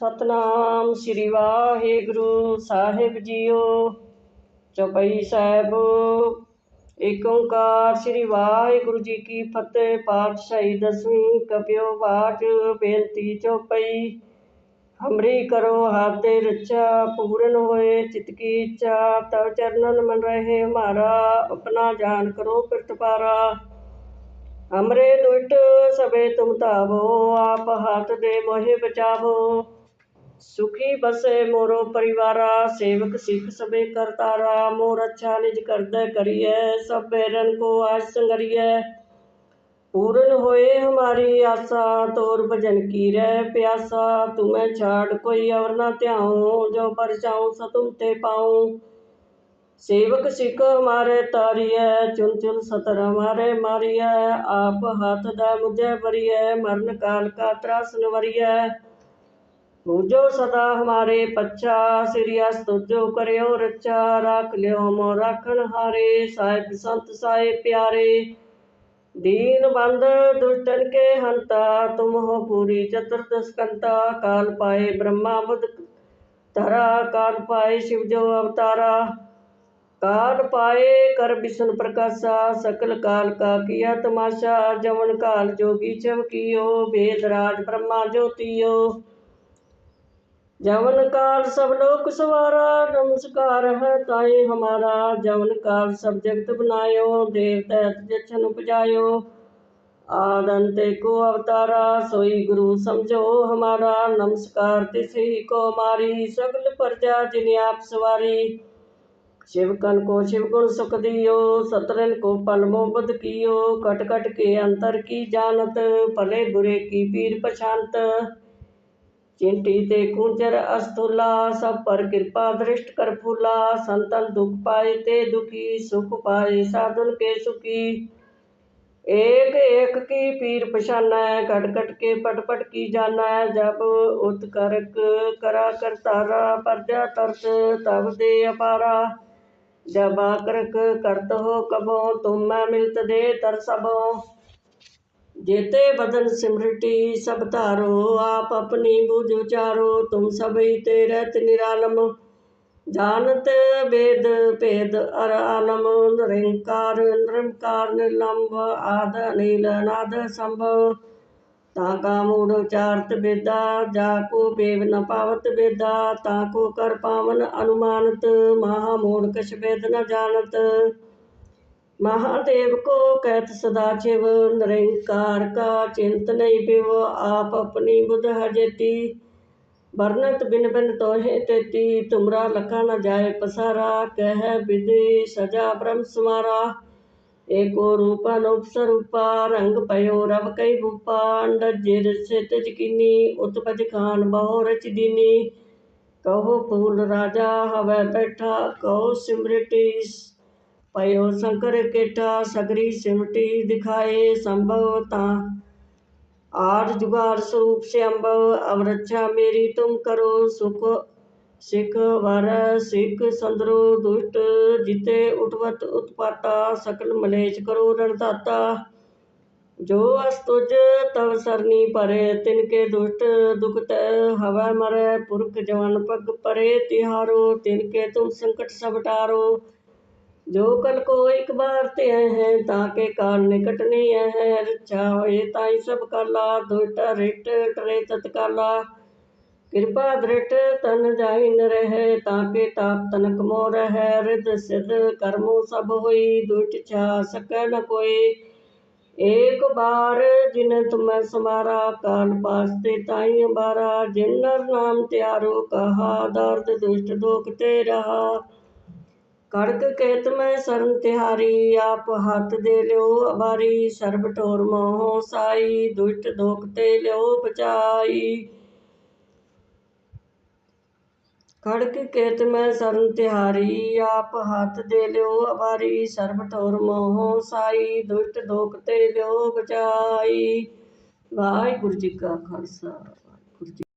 ਸਤਨਾਮ ਸ੍ਰੀ ਵਾਹਿਗੁਰੂ ਸਾਹਿਬ ਜੀਓ। ਚੌਪਈ ਸਾਹਿਬ ਏਕ ਓੰਕਾਰ ਸ੍ਰੀ ਵਾਹਿਗੁਰੂ ਜੀ ਕੀ ਫਤਿਹ, ਪਾਤਸ਼ਾਹੀ ਦਸਵੀਂ ਕਪਿਓ ਬਾਟ ਬੇਨਤੀ ਚੌਪਈ। ਹਮਰੀ ਕਰੋ ਹੱਥ ਦੇ ਰੱਛਾ, ਪੂਰਨ ਹੋਏ ਚਿਤ ਕੀ ਇੱਛਾ, ਤਵ ਚਰਨਨ ਮਨ ਰਹੇ ਹਮਾਰਾ ਆਪਣਾ ਜਾਨ ਕਰੋ ਪ੍ਰਤਪਾਰਾ ਹਮਰੇ ਦੁਟ ਸਭੇ ਤੁਮ ਧਾਵੋ, ਆਪ ਹੱਥ ਦੇ ਮੋਹਿ ਬਚਾਵੋ। ਸੁਖੀ ਬਸੇ ਮੋਰੋ ਪਰਿਵਾਰਾ, ਸੇਵਕ ਸਿੱਖ ਸਬੇ ਸਭੇ ਕਰਤਾਰਾ, ਮੋਰ ਅੱਛਾ ਨਿਜ ਕਰਦਾ ਕਰੀਏ ਸਭ ਬੇਰਨ ਕੋ ਆਜ ਸੰਗਰੀਏ ਪੂਰਨ ਹੋਏ ਹਮਾਰੀ ਆਸਾ, ਤੋਰ ਭਜਨ ਕੀ ਰਹਿ ਪਿਆਸਾ, ਤੁਮੈ ਛਾੜ ਕੋਈ ਔਰ ਨਾ ਧਿਆਉ, ਜੋ ਪਰਚਾਉ ਸ ਤੁਮ ਤੇ ਪਾਉ। ਸੇਵਕ ਸਿੱਖ ਹਮਾਰੇ ਤਾਰੀਐ, ਚੁਨ ਚੁਨ ਸਤਰ ਹਮਾਰੇ ਮਾਰੀਐ, ਆਪ ਹੱਥ ਦਾ ਮੁਝੇ ਭਰੀਐ ਮਰਨ ਕਾਲ ਕਾ ਤਰਾਸ ਨਵਰੀਐ। पूजो सदा हमारे पच्छा सिरियस तुझो करियो रक्षा राख लियो मो राखण हारे साहिब संत साहिब प्यारे दीन बंद दुष्टन के हंता तुम हो पूरी चतुर्दश कंता काल पाए ब्रह्मा बुद्ध धरा काल पाए शिव जो अवतारा काल पाए कर विष्णु प्रकाशा सकल काल का किया तमाशा जवन काल जोगी छव कियो वेद राज ब्रह्मा ज्योतियो जवन काल सब लोक सवारा नमस्कार है ताई हमारा जवन काल सब जगत बनायो देवता जछन उपजायो आदंते को अवतारा सोई गुरु समझो हमारा नमस्कार तिसी को मारी सगल प्रजा जिन्हें आप सवारी शिवकन को शिवगुण सुख दियो सतरन को पल मोहब्बत कियो कट कट के अंतर की जानत भले बुरे की पीर पछानत ਚਿੰਟੀ ਤੇ ਕੁੰਜਰ ਅਸਤੁਲਾ, ਸਭ ਪਰ ਕਿਰਪਾ ਦ੍ਰਿਸ਼ਟ ਕਰ ਫੂਲਾ, ਸੰਤਨ ਦੁਖ ਪਾਏ ਤੇ ਦੁਖੀ, ਸੁਖ ਪਾਏ ਸਾਧਨ ਕੇ ਸੁਖੀ। ਏਕ ਏਕ ਕੀ ਪੀਰ ਪਛਾਨਾ, ਘਟ ਘਟ ਕੇ ਪਟ ਪਟ ਕੀ ਜਾਣੈ ਜਬ ਉਤ ਕਰਕ ਕਰਾ ਤਾਰਾ ਪਰਜਾ ਤਰਤ ਤਬ ਦੇ ਅਪਾਰਾ। ਜਬ ਆਕਰਕ ਕਰਤ ਹੋ ਕਬੋ ਤੁਮ ਮੈਂ ਮਿਲਤ ਦੇ ਤਰ ਸਭੋ जेते बदन सिमरटी सब धारो आप अपनी बुझ उचारो तुम सभी ते रहत निरालम जानत वेद भेद अर आलम निरंकार निरंकार निर्लंब आद अनिल नाद संभव ताका मूढ़ उचारत वेदा जाको बेव न पावत वेदा ताको कर पावन अनुमानत महामूढ़ कछ वेद न जानत महादेव ਮਹਾਦੇਵ ਕੋ ਕਹਿਤ ਸਦਾ ਚਿਵ ਨਿਰੰਕਾਰ ਕਾ ਚਿੰਤ ਨਹੀਂ ਪਿਵ, ਆਪ ਆਪਣੀ ਬੁਧ ਹਜੇਤੀ ਵਰਨਤ ਬਿਨ ਬਿਨ ਤੋਹੇ ਤੇਤੀ, ਤੁਮਰਾ ਲਖਾ ਨ ਜਾਏ ਪਸਾਰਾ, ਕਹਿ ਬਿਦੇ ਸਜਾ ਬ੍ਰਹਮ ਸਮਾਰਾ। ਏਕੋ ਰੂਪ ਅਨੂਪ ਸਰੂਪਾ ਰੰਗ ਪਇਓ ਰਵ ਕਈ ਭੂਪਾਂਡ ਜਿਰ ਸਿਤ ਜਕੀਨੀ, ਉਤਪਜ ਖਾਨ ਬਹੁ ਰਚ ਦੀਨੀ। ਕਹੋ ਫੂਲ ਰਾਜਾ, ਹਵੈ ਬੈਠਾ, ਕਹੋ ਸਿਮਰਟੀਸ पयो शंकर केठा सगरी सिमटी दिखाए संभव ता आर जुगार स्वरूप से अम्बव अब रक्षा मेरी तुम करो सुख सिख वर सिख संदरो दुष्ट जिते उठवत उत्पाता सकल मलेच करो रणदाता जो अस्तुज तव सरनी परे तिनके दुष्ट दुखत हवा मरे पुरख जवन पग परे तिहारो तिनके तुम संकट सब टारो जो कल को एक बार ते हैं ताके काल निकट नहीं है रक्षा होए ताई सब काला दुष्ट रिट टरे तत्काला कृपा दृढ़ तन जाहि न रहे ताके ताप तनक मोर है रिद सिद्ध कर्मो सब होई दुष्ट छा सकै न कोई एक बार जिन तुम समारा काल पासते ताई बारा जिन नर नाम त्यारो कहा दर्द दुष्ट ਖੜਗ ਕੇਤ ਮੈਂ ਸਰਨ ਤਿਹਾਰੀ, ਆਪ ਹੱਥ ਦੇ ਲਿਓ ਅਵਾਰੀ, ਸਰਬ ਟੋਰ ਮੋਹ ਸਾਈ ਦੁਸ਼ਟ ਦੋਖ ਤੇ ਲਿਓ ਬਚਾਈ ਖੜਕ ਕੇਤ ਮੈਂ ਸਰਨ ਤਿਹਾਰੀ, ਆਪ ਹੱਥ ਦੇ ਲਿਓ ਅਵਾਰੀ, ਸਰਬ ਟੋਰ ਮੋਹ ਸਾਈ ਦੁਸ਼ਟ ਦੋਖ ਤੇ ਲਿਓ ਬਚਾਈ ਵਾਹਿਗੁਰੂ ਜੀ ਕਾ ਖਾਲਸਾ।